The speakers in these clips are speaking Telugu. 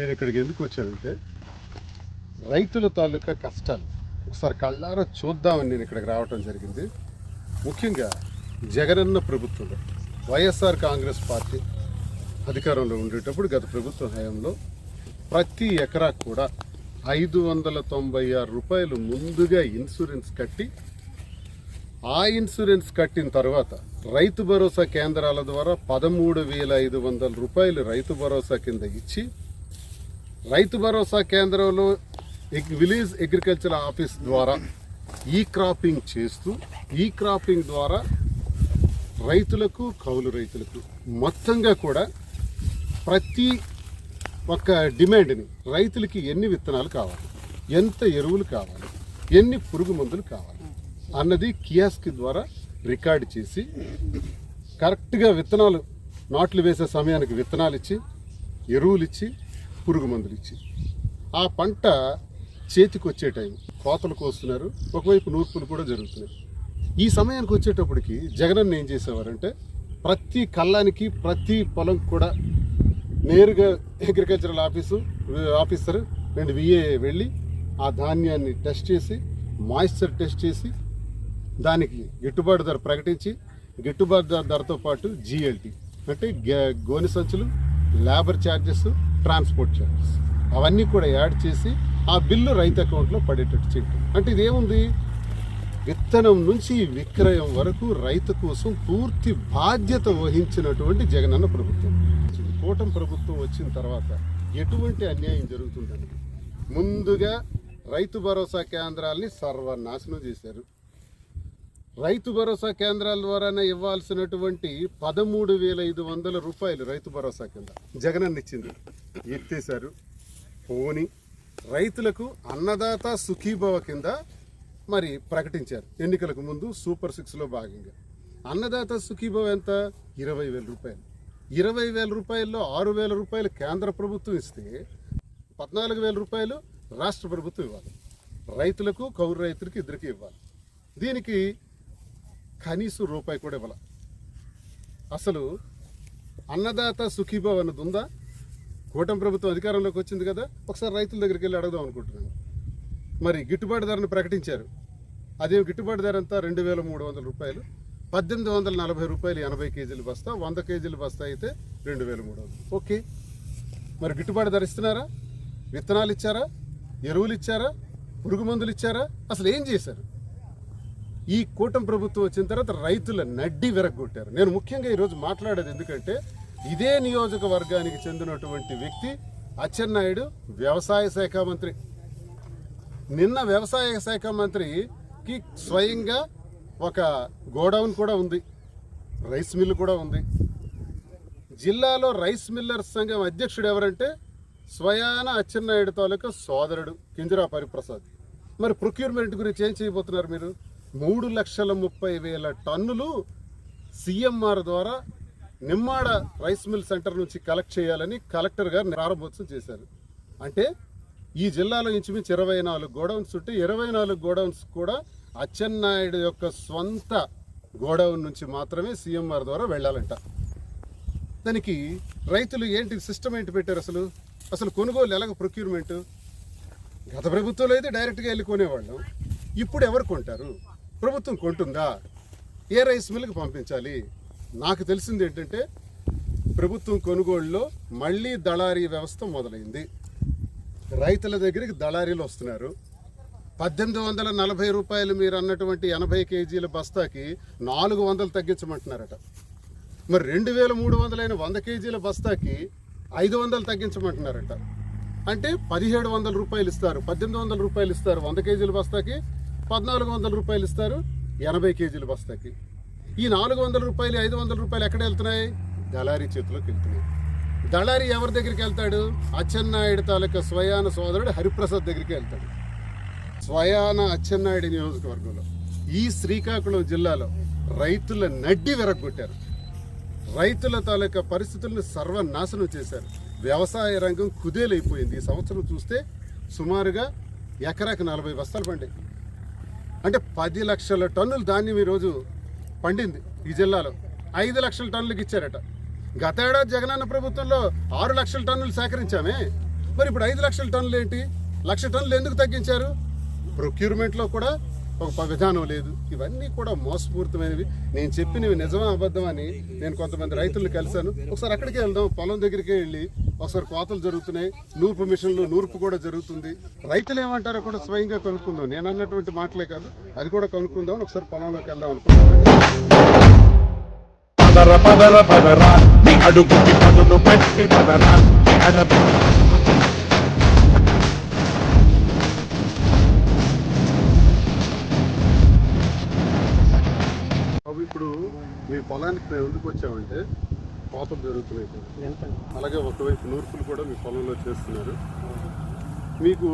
నేను ఇక్కడికి ఎందుకు వచ్చానంటే రైతుల తాలూకా కష్టాలు. ఒకసారి కళ్ళారా చూద్దామని నేను ఇక్కడికి రావటం జరిగింది. ముఖ్యంగా జగనన్న ప్రభుత్వంలో వైఎస్ఆర్ కాంగ్రెస్ పార్టీ అధికారంలో ఉండేటప్పుడు గత ప్రభుత్వ హయాంలో ప్రతి ఎకరా కూడా ఐదు వందల తొంభై ఆరు రూపాయలు ముందుగా ఇన్సూరెన్స్ కట్టి ఆ ఇన్సూరెన్స్ కట్టిన తర్వాత రైతు భరోసా కేంద్రాల ద్వారా పదమూడు వేల ఐదు వందల రూపాయలు రైతు భరోసా కింద ఇచ్చి రైతు భరోసా కేంద్రంలో ఎగ్- విలేజ్ అగ్రికల్చర్ ఆఫీస్ ద్వారా ఈ క్రాపింగ్ చేస్తూ ఈ క్రాపింగ్ ద్వారా రైతులకు కౌలు రైతులకు మొత్తంగా కూడా ప్రతి ఒక్క డిమాండ్ని రైతులకి ఎన్ని విత్తనాలు కావాలి ఎంత ఎరువులు కావాలి ఎన్ని పురుగు మందులు కావాలి అన్నది కియాస్కి ద్వారా రికార్డు చేసి కరెక్ట్గా విత్తనాలు నాట్లు వేసే సమయానికి విత్తనాలు ఇచ్చి ఎరువులు ఇచ్చి పురుగు మందులు ఇచ్చి. ఆ పంట చేతికి వచ్చే టైం కోతలు కోస్తున్నారు. ఒకవైపు నూర్పులు కూడా జరుగుతున్నాయి. ఈ సమయానికి వచ్చేటప్పటికి జగనన్న ఏం చేసేవారంటే ప్రతి కళ్ళానికి ప్రతి పొలం కూడా నేరుగా అగ్రికల్చరల్ ఆఫీసు ఆఫీసర్ రెండు విఏ వెళ్ళి ఆ ధాన్యాన్ని టెస్ట్ చేసి మాయిశ్చర్ టెస్ట్ చేసి దానికి గిట్టుబాటు ధర ప్రకటించి గిట్టుబాటు ధర ధరతో పాటు జిఎల్టీ అంటే గోని గోనె సంచులు లేబర్ ఛార్జెస్ ట్రాన్స్పోర్ట్ ఛార్జెస్. అవన్నీ కూడా యాడ్ చేసి ఆ బిల్లు రైతు అకౌంట్లో పడేటట్టు చేయటం. అంటే ఇదేముంది? విత్తనం నుంచి విక్రయం వరకు రైతు కోసం పూర్తి బాధ్యత వహించినటువంటి జగనన్న ప్రభుత్వం. కూటమి ప్రభుత్వం వచ్చిన తర్వాత ఎటువంటి అన్యాయం జరుగుతుందని ముందుగా రైతు భరోసా కేంద్రాల్ని సర్వనాశనం చేశారు. రైతు భరోసా కేంద్రాల ద్వారానే ఇవ్వాల్సినటువంటి పదమూడు వేల ఐదు వందల రూపాయలు రైతు భరోసా కింద. జగనన్న ఇచ్చింది. ఎత్తేశారు. పోని రైతులకు అన్నదాత సుఖీభవ కింద మరి ప్రకటించారు. ఎన్నికలకు ముందు సూపర్ సిక్స్లో భాగంగా. అన్నదాత సుఖీభవ ఎంత? ఇరవై వేల రూపాయలు. ఇరవై వేల రూపాయల్లో ఆరు వేల రూపాయలు కేంద్ర ప్రభుత్వం ఇస్తే పద్నాలుగు వేల రూపాయలు రాష్ట్ర ప్రభుత్వం ఇవ్వాలి. రైతులకు కౌరు రైతులకు ఇద్దరికి ఇవ్వాలి. దీనికి కనీసం రూపాయి కూడా ఇవ్వాల. అసలు అన్నదాత సుఖీభావ్ అన్నది ఉందా? కూటమి ప్రభుత్వం అధికారంలోకి వచ్చింది కదా ఒకసారి రైతుల దగ్గరికి వెళ్ళి అడగదాం అనుకుంటున్నాను. మరి గిట్టుబాటు ధరను ప్రకటించారు. అదేం గిట్టుబాటు ధర అంతా రెండు వేల మూడు వందల రూపాయలు. పద్దెనిమిది వందల నలభై రూపాయలు ఎనభై కేజీలు బస్తా వంద కేజీలు బస్తా అయితే రెండు వేల మూడు వందలు. ఓకే. మరి గిట్టుబాటు ధర ఇస్తున్నారా? విత్తనాలు ఇచ్చారా? ఎరువులు ఇచ్చారా? పురుగు మందులు ఇచ్చారా? అసలు ఏం చేశారు? ఈ కూటమి ప్రభుత్వం వచ్చిన తర్వాత రైతుల నడ్డి విరగొట్టారు నేను ముఖ్యంగా ఈరోజు మాట్లాడేది ఎందుకంటే ఇదే నియోజకవర్గానికి చెందినటువంటి వ్యక్తి అచ్చెన్నాయుడు వ్యవసాయ శాఖ మంత్రి. నిన్న వ్యవసాయ శాఖ మంత్రికి స్వయంగా ఒక గోడౌన్ కూడా ఉంది. రైస్ మిల్ కూడా ఉంది. జిల్లాలో రైస్ మిల్లర్స్ సంఘం అధ్యక్షుడు ఎవరంటే స్వయాన అచ్చెన్నాయుడు తాలూకా సోదరుడు కింజరా ప్రసాద్. మరి ప్రొక్యూర్మెంట్ గురించి ఏం చేయబోతున్నారు మీరు? మూడు లక్షల ముప్పై వేల టన్నులు సిఎంఆర్ ద్వారా నిమ్మాడ రైస్ మిల్ సెంటర్ నుంచి కలెక్ట్ చేయాలని కలెక్టర్ గారు ప్రారంభోత్సవం చేశారు. అంటే ఈ జిల్లాలో ఇంచుమించు ఇరవై నాలుగు గోడౌన్స్ ఉంటే ఇరవై నాలుగు గోడౌన్స్ కూడా అచ్చెన్నాయుడు యొక్క స్వంత గోడౌన్ నుంచి మాత్రమే సీఎంఆర్ ద్వారా వెళ్ళాలంట. దానికి రైతులు ఏంటి సిస్టమ్ ఏంటి పెట్టారు అసలు? అసలు కొనుగోలు ఎలాగ ప్రొక్యూర్మెంట్? గత ప్రభుత్వంలో అయితే డైరెక్ట్గా వెళ్ళి కొనేవాళ్ళం. ఇప్పుడు ఎవరు కొంటారు? ప్రభుత్వం కొంటుందా? ఏ రైస్ మిల్కి పంపించాలి? నాకు తెలిసింది ఏంటంటే ప్రభుత్వం కొనుగోలులో మళ్ళీ దళారీ వ్యవస్థ మొదలైంది. రైతుల దగ్గరికి దళారీలు వస్తున్నారు. పద్దెనిమిది వందల నలభై రూపాయలు మీరు అన్నటువంటి ఎనభై కేజీల బస్తాకి నాలుగు వందలు తగ్గించమంటున్నారట. మరి రెండు వేల మూడు వందలైన వంద కేజీల బస్తాకి ఐదు వందలు తగ్గించమంటున్నారట. అంటే పదిహేడు వందల రూపాయలు ఇస్తారు. పద్దెనిమిది వందల రూపాయలు ఇస్తారు వంద కేజీల బస్తాకి పద్నాలుగు వందల రూపాయలు ఇస్తారు. ఎనభై కేజీల బస్తాకి. ఈ నాలుగు వందల రూపాయలు ఐదు వందల రూపాయలు ఎక్కడ వెళ్తున్నాయి? దళారీ చేతిలోకి వెళ్తున్నాయి. దళారి ఎవరి దగ్గరికి వెళ్తాడు? అచ్చెన్నాయుడు తాలూకా స్వయాన సోదరుడు హరిప్రసాద్ దగ్గరికి వెళ్తాడు. స్వయాన అచ్చెన్నాయుడు నియోజకవర్గంలో ఈ శ్రీకాకుళం జిల్లాలో రైతుల నడ్డి విరగొట్టారు రైతుల తాలూకా పరిస్థితులను సర్వనాశనం చేశారు. వ్యవసాయ రంగం కుదేలైపోయింది. ఈ సంవత్సరం చూస్తే సుమారుగా ఎకరాకి నలభై బస్తాలు పండాయి. అంటే పది లక్షల టన్నుల ధాన్యం ఈరోజు పండింది ఈ జిల్లాలో. ఐదు లక్షల టన్నులకు ఇచ్చారట. గత ఏడాది జగనన్న ప్రభుత్వంలో ఆరు లక్షల టన్నులు సేకరించామే. మరి ఇప్పుడు ఐదు లక్షల టన్నులు ఏంటి? లక్ష టన్నులు ఎందుకు తగ్గించారు? ప్రొక్యూర్మెంట్లో కూడా ఒక విధానం లేదు. ఇవన్నీ కూడా మోసపూరితమైనవి. నేను చెప్పినవి నిజమా అబద్ధం అని నేను కొంతమంది రైతులను కలిశాను. ఒకసారి అక్కడికి వెళ్దాం. పొలం దగ్గరికి వెళ్ళి ఒకసారి కోతలు జరుగుతున్నాయి. నూర్పు మిషన్లు నూర్పు కూడా జరుగుతుంది. రైతులు ఏమంటారో కూడా స్వయంగా కనుక్కుందాం. నేను అన్నటువంటి మాటలే కాదు. అది కూడా కనుక్కుందాం ఒకసారి పొలంలోకి వెళ్దాం అనుకుంటున్నాను. మీ పొలానికి మేము ఎందుకు వచ్చామంటే కోతలు జరుగుతున్నాయి. అలాగే ఒకవైపు నూర్పులు కూడా మీ పొలంలో చేస్తున్నారు. మీకు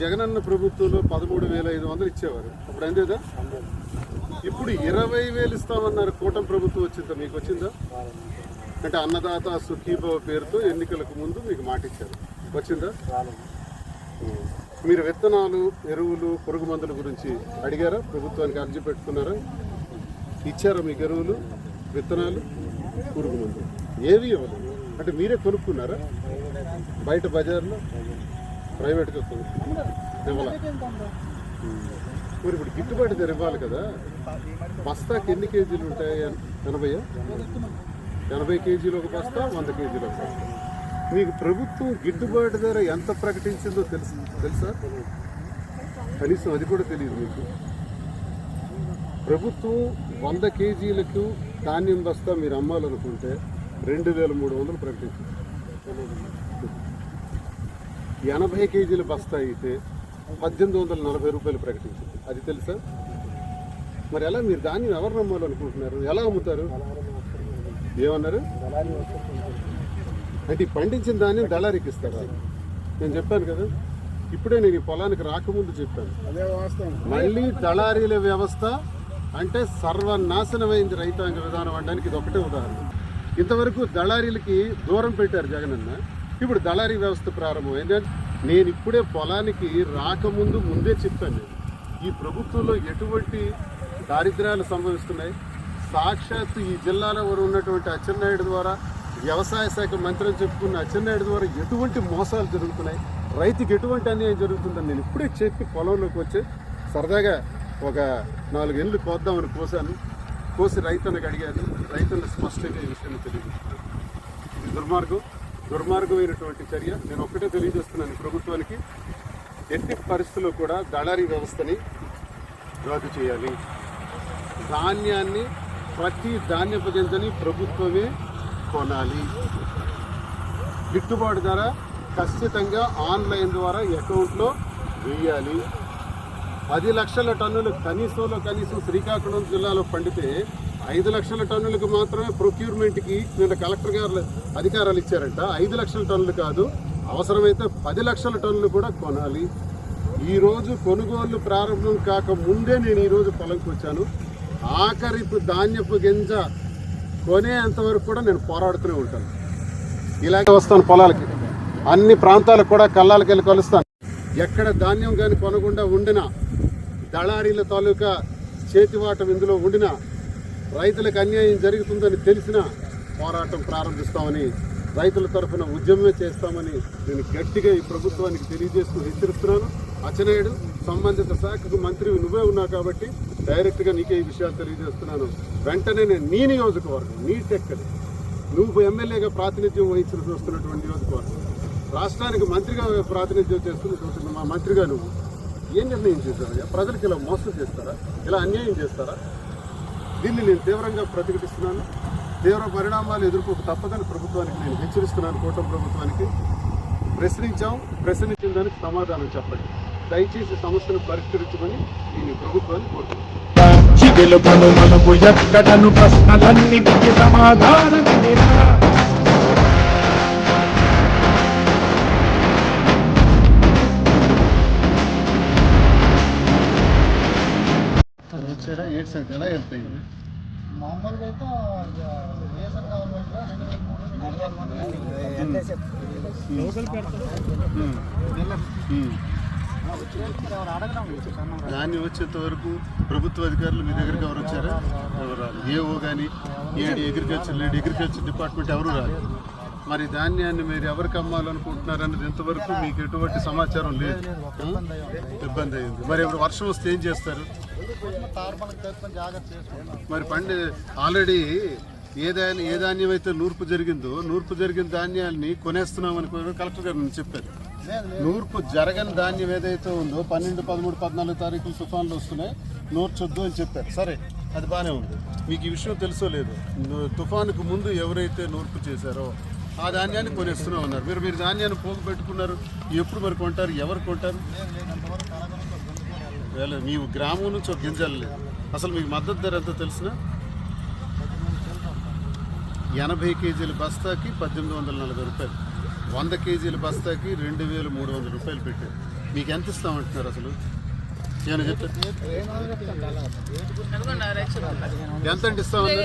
జగనన్న ప్రభుత్వంలో పదమూడు వేల ఐదు వందలు ఇచ్చేవారు. అప్పుడు అందేదా? ఇప్పుడు ఇరవై వేలు ఇస్తామన్నారు కూటమి ప్రభుత్వం వచ్చిందా? మీకు వచ్చిందా? అంటే అన్నదాత సుఖీభావ పేరుతో ఎన్నికలకు ముందు మీకు మాట ఇచ్చారు. వచ్చిందా. మీరు విత్తనాలు ఎరువులు పురుగు మందుల గురించి అడిగారా? ప్రభుత్వానికి అర్జీ పెట్టుకున్నారా? ఇచ్చారా మీకు ఎరువులు విత్తనాలు పురుగు మందులు ఏవి ఇవ్వలేదు. అంటే మీరే కొనుక్కున్నారా? బయట బజార్లో? ప్రైవేట్గా కొనుక్కున్నారు? ఇవ్వాలి? మరి ఇప్పుడు గిట్టుబాటు ధర ఇవ్వాలి కదా. బస్తాకి ఎన్ని కేజీలు ఉంటాయి? ఎనభై ఎనభై కేజీలు ఒక బస్తా వంద కేజీలు ఒక బస్తా. మీకు ప్రభుత్వం గిట్టుబాటు ధర ఎంత ప్రకటించిందో తెలుసు తెలుసా? కనీసం అది కూడా తెలియదు మీకు. ప్రభుత్వం వంద కేజీలకు ధాన్యం బస్తా మీరు అమ్మాలనుకుంటే రెండు వేల మూడు వందలు ప్రకటించింది ఎనభై కేజీల బస్తా అయితే పద్దెనిమిది వందల నలభై రూపాయలు ప్రకటించింది. అది తెలుసా? మరి ఎలా మీరు ధాన్యం ఎవరు నమ్మాలనుకుంటున్నారు? ఎలా అమ్ముతారు? ఏమన్నారు? అంటే పండించిన ధాన్యం దళారికి ఇస్తారా. నేను చెప్పాను కదా. ఇప్పుడే నేను ఈ పొలానికి రాకముందు చెప్పాను. మళ్ళీ దళారీల వ్యవస్థ అంటే సర్వనాశనమైంది రైతాంగ విధానం అనడానికి ఇది ఒకటే ఉదాహరణ. ఇంతవరకు దళారీలకి దూరం పెట్టారు జగనన్న. ఇప్పుడు దళారీ వ్యవస్థ ప్రారంభమైంది. నేను ఇప్పుడే పొలానికి రాకముందు ముందే చెప్పాను. నేను ఈ ప్రభుత్వంలో ఎటువంటి దారిద్ర్యాలు సంభవిస్తున్నాయి? సాక్షాత్తు ఈ జిల్లాలో ఉన్నటువంటి అచ్చెన్నాయుడు ద్వారా వ్యవసాయ శాఖ మంత్రి అని చెప్పుకున్న అచ్చెన్నాయుడు ద్వారా ఎటువంటి మోసాలు జరుగుతున్నాయి? రైతుకి ఎటువంటి అన్యాయం జరుగుతుందని నేను ఇప్పుడే చెప్పి పొలంలోకి వచ్చి సరదాగా ఒక నాలుగు ఎన్లు కోద్దామని కోసాను కోసి రైతునికి అడిగాను. రైతులకు స్పష్టంగా ఈ విషయాన్ని తెలియజేస్తున్నాను ఇది దుర్మార్గం దుర్మార్గమైనటువంటి చర్య. నేను ఒక్కటే తెలియజేస్తున్నాను ప్రభుత్వానికి. ఎట్టి పరిస్థితుల్లో కూడా దళారీ వ్యవస్థని రద్దు చేయాలి. ధాన్యాన్ని ప్రతి ధాన్యపు గింజని ప్రభుత్వమే కొనాలి. గిట్టుబాటు ధర ఖచ్చితంగా ఆన్లైన్ ద్వారా అకౌంట్లో వేయాలి. పది లక్షల టన్నులు కనీసంలో కనీసం శ్రీకాకుళం జిల్లాలో పండితే ఐదు లక్షల టన్నులకు మాత్రమే ప్రొక్యూర్మెంట్కి నిన్న కలెక్టర్ గారు అధికారాలు ఇచ్చారంట. ఐదు లక్షల టన్నులు కాదు అవసరమైతే పది లక్షల టన్నులు కూడా కొనాలి. ఈరోజు కొనుగోళ్ళు ప్రారంభం కాక ముందే నేను ఈరోజు పొలంకి వచ్చాను. ఆఖరిపు ధాన్యపు గింజ కొనేంతవరకు కూడా నేను పోరాడుతూనే ఉంటాను. ఇలాగే వస్తాను పొలాలకి. అన్ని ప్రాంతాలకు కూడా కళ్ళాలకి వెళ్ళి కలుస్తాను. ఎక్కడ ధాన్యం కానీ కొనకుండా ఉండినా దళారీల తాలూకా చేతివాటం ఇందులో ఉండినా రైతులకు అన్యాయం జరుగుతుందని తెలిసినా పోరాటం ప్రారంభిస్తామని రైతుల తరఫున ఉద్యమమే చేస్తామని నేను గట్టిగా ఈ ప్రభుత్వానికి తెలియజేస్తూ హెచ్చరిస్తున్నాను. అచ్చనాయుడు సంబంధిత శాఖకు మంత్రి నువ్వే ఉన్నావు కాబట్టి డైరెక్ట్గా నీకే ఈ విషయాలు తెలియజేస్తున్నాను. వెంటనే నేను నీ నియోజకవర్గం నీ టెక్కది. నువ్వు ఎమ్మెల్యేగా ప్రాతినిధ్యం వహించిన చూస్తున్నటువంటి నియోజకవర్గం. రాష్ట్రానికి మంత్రిగా ప్రాతినిధ్యం చేస్తున్న చూస్తున్న మా మంత్రిగా నువ్వు ఏం నిర్ణయం చేశారు ప్రజలకు ఇలా మోసం చేస్తారా? ఇలా అన్యాయం చేస్తారా? దీన్ని నేను తీవ్రంగా ప్రతిఘటిస్తున్నాను. తీవ్ర పరిణామాలు ఎదుర్కోక తప్పదని ప్రభుత్వానికి నేను హెచ్చరిస్తున్నాను. కూటమి ప్రభుత్వానికి ప్రశ్నించాం. ప్రశ్నించిన దానికి సమాధానం చెప్పండి. దయచేసి సమస్యను పరిష్కరించమని నేను ప్రభుత్వాన్ని కోరుతున్నాను. చిగులుపను మనకు ఎక్కడను ధాన్యం వచ్చేంత వరకు ప్రభుత్వ అధికారులు మీ దగ్గరికి ఎవరు వచ్చారా? ఎవరు రాలేదు. ఏఓ కానీ ఏడి అగ్రికల్చర్ లేడి అగ్రికల్చర్ డిపార్ట్మెంట్ ఎవరు రాలేదు. మరి ధాన్యాన్ని మీరు ఎవరికి అమ్మాలనుకుంటున్నారన్నది ఇంతవరకు మీకు ఎటువంటి సమాచారం లేదు? ఇబ్బంది అయింది. మరి ఇప్పుడు వర్షం వస్తే ఏం చేస్తారు? మరి పండి ఆల్రెడీ ఏ ధాన్యం ఏ ధాన్యం అయితే నూర్పు జరిగిందో నూర్పు జరిగిన ధాన్యాన్ని కొనేస్తున్నామని కూడా కలెక్టర్ గారు నాకు చెప్పారు. నూర్పు జరగని ధాన్యం ఏదైతే ఉందో పన్నెండు పదమూడు పద్నాలుగు తారీఖులు తుఫాన్లు వస్తున్నాయి నూర్చొద్దు అని చెప్పారు. సరే అది బాగానే ఉంది. మీకు ఈ విషయం తెలుసో లేదు? తుఫానుకు ముందు ఎవరైతే నూర్పు చేశారో ఆ ధాన్యాన్ని కొనేస్తున్నాం అన్నారు. మీరు మీరు ధాన్యాన్ని పోగు పెట్టుకున్నారు. ఎప్పుడు మరి కొంటారు? ఎవరు కొంటారు? మీ గ్రామం నుంచి ఒక గింజలు లేదు. అసలు మీకు మద్దతు ధర ఎంత తెలిసిన ఎనభై కేజీల బస్తాకి పద్దెనిమిది వందల నలభై రూపాయలు. వంద కేజీల బస్తాకి రెండు వేలు మూడు వందల రూపాయలు పెట్టారు. మీకు ఎంత ఇస్తామంటున్నారు అసలు? ఏమైనా చెప్తారు ఎంత అంటే. ఇస్తామన్నారు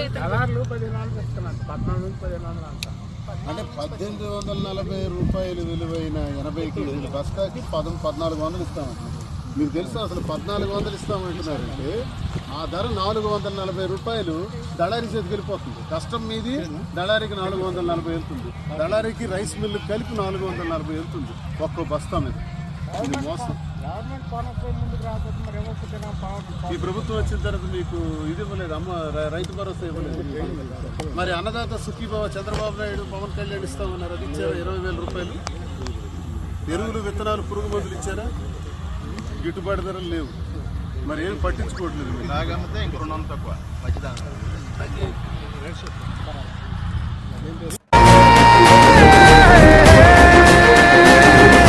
అంటే పద్దెనిమిది వందల నలభై రూపాయలు విలువైన ఎనభై కేజీల బస్తాకి పదం పద్నాలుగు వందలు ఇస్తామంటున్నారు. మీకు తెలుసా అసలు పద్నాలుగు వందలు ఇస్తామంటున్నారంటే ఆ ధర నాలుగు వందల నలభై రూపాయలు దళారి చేతికి వెళ్ళిపోతుంది. కష్టం మీది దళారికి నాలుగు వందల నలభై వెళ్తుంది. దళారికి రైస్ మిల్లు కలిపి నాలుగు వందల నలభై వెళ్తుంది. ఒక్కో బస్తా మీద. ఇది మోసం. గవర్నమెంట్ ఈ ప్రభుత్వం వచ్చిన తర్వాత మీకు ఇది ఇవ్వలేదు అమ్మ రై- రైతు భరోసా ఇవ్వలేదు. మరి అన్నదాత సుఖీబాబు చంద్రబాబు నాయుడు పవన్ కళ్యాణ్ ఇస్తామన్నారు. అది ఇచ్చారా? ఇరవై వేల రూపాయలు. ఎరువులు విత్తనాలు పురుగు మందులు ఇచ్చారా? గిట్టుబాటు ధరలు లేవు. మరి ఏం పట్టించుకోవట్లేదు రుణం తక్కువ. మంచిదా